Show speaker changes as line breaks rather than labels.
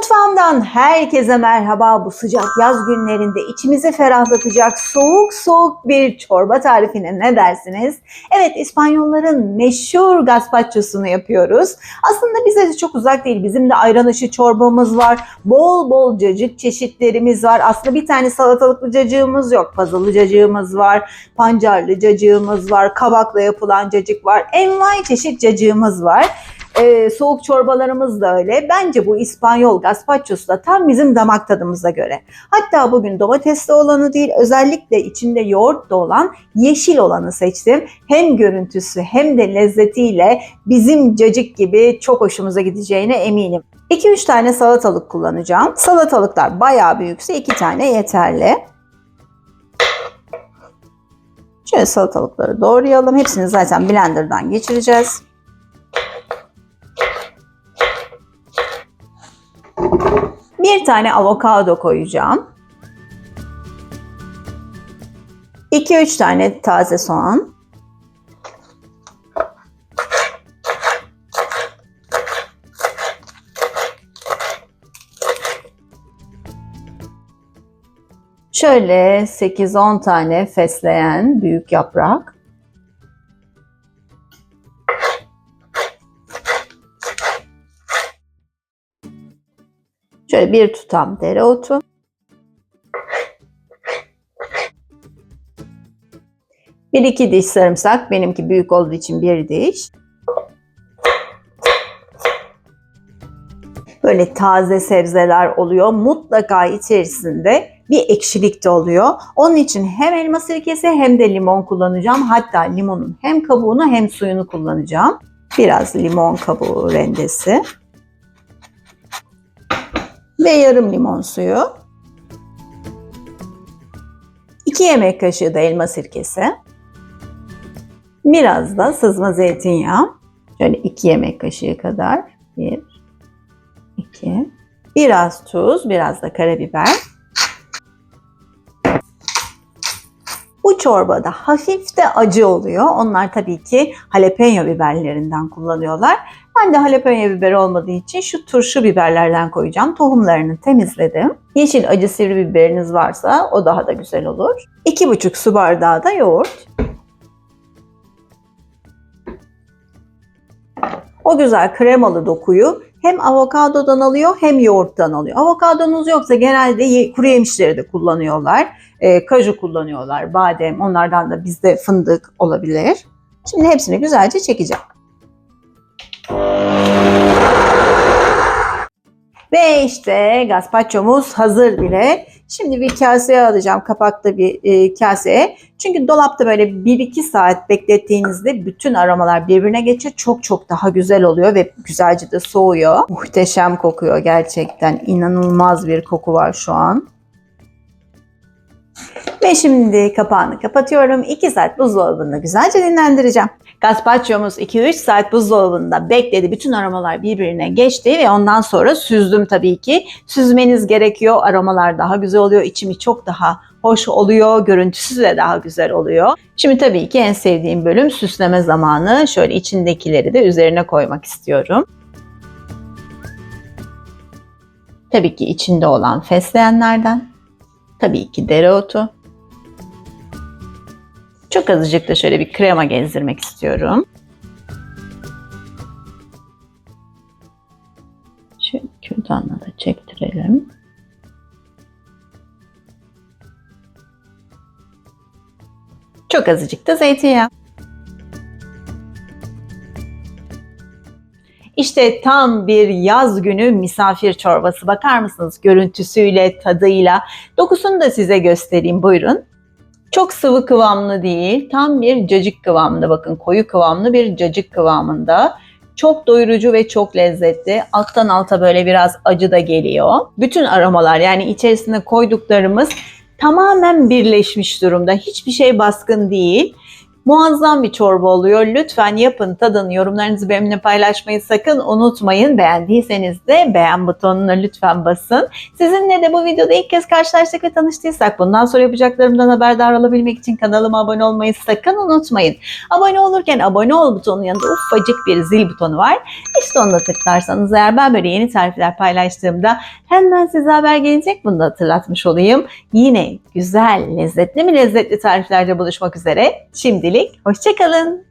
Mutfağımdan herkese merhaba. Bu sıcak yaz günlerinde içimizi ferahlatacak soğuk soğuk bir çorba tarifine ne dersiniz? Evet İspanyolların meşhur gazpachosunu yapıyoruz. Aslında bize de çok uzak değil. Bizim de ayran aşı çorbamız var. Bol bol cacık çeşitlerimiz var. Aslında bir tane salatalıklı cacığımız yok. Pazılı cacığımız var. Pancarlı cacığımız var. Kabakla yapılan cacık var. Envai çeşit cacığımız var. Ee, soğuk çorbalarımız da öyle. Bence bu İspanyol gazpachosu da tam bizim damak tadımıza göre. Hatta bugün domatesli olanı değil, özellikle içinde yoğurt da olan yeşil olanı seçtim. Hem görüntüsü hem de lezzetiyle bizim cacık gibi çok hoşumuza gideceğine eminim. 2-3 tane salatalık kullanacağım. Salatalıklar bayağı büyükse 2 tane yeterli. Şöyle salatalıkları doğrayalım. Hepsini zaten blenderdan geçireceğiz. Bir tane avokado koyacağım. 2-3 tane taze soğan. Şöyle 8-10 tane fesleğen büyük yaprak. Şöyle bir tutam dereotu. Bir iki diş sarımsak. Benimki büyük olduğu için bir diş. Böyle taze sebzeler oluyor. Mutlaka içerisinde bir ekşilik de oluyor. Onun için hem elma sirkesi hem de limon kullanacağım. Hatta limonun hem kabuğunu hem suyunu kullanacağım. Biraz limon kabuğu rendesi ve yarım limon suyu. 2 yemek kaşığı da elma sirkesi. Biraz da sızma zeytinyağı. Şöyle 2 yemek kaşığı kadar. 1 2 Biraz tuz, biraz da karabiber. Bu çorbada hafif de acı oluyor. Onlar tabii ki jalapeno biberlerinden kullanıyorlar. Ben de jalapeno biber olmadığı için şu turşu biberlerden koyacağım. Tohumlarını temizledim. Yeşil acı sivri biberiniz varsa o daha da güzel olur. 2,5 su bardağı da yoğurt. O güzel kremalı dokuyu hem avokadodan alıyor hem yoğurttan alıyor. Avokadonuz yoksa genelde kuru yemişleri de kullanıyorlar. E, kaju kullanıyorlar, badem, onlardan da bizde fındık olabilir. Şimdi hepsini güzelce çekeceğim. Ve işte gazpacho'muz hazır bile. Şimdi bir kaseye alacağım, kapakta bir e, kaseye. Çünkü dolapta böyle 1-2 saat beklettiğinizde bütün aromalar birbirine geçiyor. Çok çok daha güzel oluyor ve güzelce de soğuyor. Muhteşem kokuyor gerçekten. İnanılmaz bir koku var şu an. Ve şimdi kapağını kapatıyorum. 2 saat buzdolabında güzelce dinlendireceğim. Gazpacho'muz 2-3 saat buzdolabında bekledi. Bütün aromalar birbirine geçti ve ondan sonra süzdüm tabii ki. Süzmeniz gerekiyor. Aromalar daha güzel oluyor. İçimi çok daha hoş oluyor. Görüntüsü de daha güzel oluyor. Şimdi tabii ki en sevdiğim bölüm süsleme zamanı. Şöyle içindekileri de üzerine koymak istiyorum. Tabii ki içinde olan fesleğenlerden. Tabii ki dereotu. Çok azıcık da şöyle bir krema gezdirmek istiyorum. Şöyle kürdanla da çektirelim. Çok azıcık da zeytinyağı. İşte tam bir yaz günü misafir çorbası. Bakar mısınız görüntüsüyle, tadıyla. Dokusunu da size göstereyim buyurun. Çok sıvı kıvamlı değil, tam bir cacık kıvamında bakın koyu kıvamlı bir cacık kıvamında. Çok doyurucu ve çok lezzetli. Alttan alta böyle biraz acı da geliyor. Bütün aromalar yani içerisine koyduklarımız tamamen birleşmiş durumda. Hiçbir şey baskın değil. Muazzam bir çorba oluyor. Lütfen yapın, tadın. Yorumlarınızı benimle paylaşmayı sakın unutmayın. Beğendiyseniz de beğen butonuna lütfen basın. Sizinle de bu videoda ilk kez karşılaştık ve tanıştıysak bundan sonra yapacaklarımdan haberdar olabilmek için kanalıma abone olmayı sakın unutmayın. Abone olurken abone ol butonunun yanında ufacık bir zil butonu var. İşte onu da tıklarsanız eğer ben böyle yeni tarifler paylaştığımda hemen size haber gelecek. Bunu da hatırlatmış olayım. Yine güzel, lezzetli mi lezzetli tariflerde buluşmak üzere. Şimdilik hoşçakalın.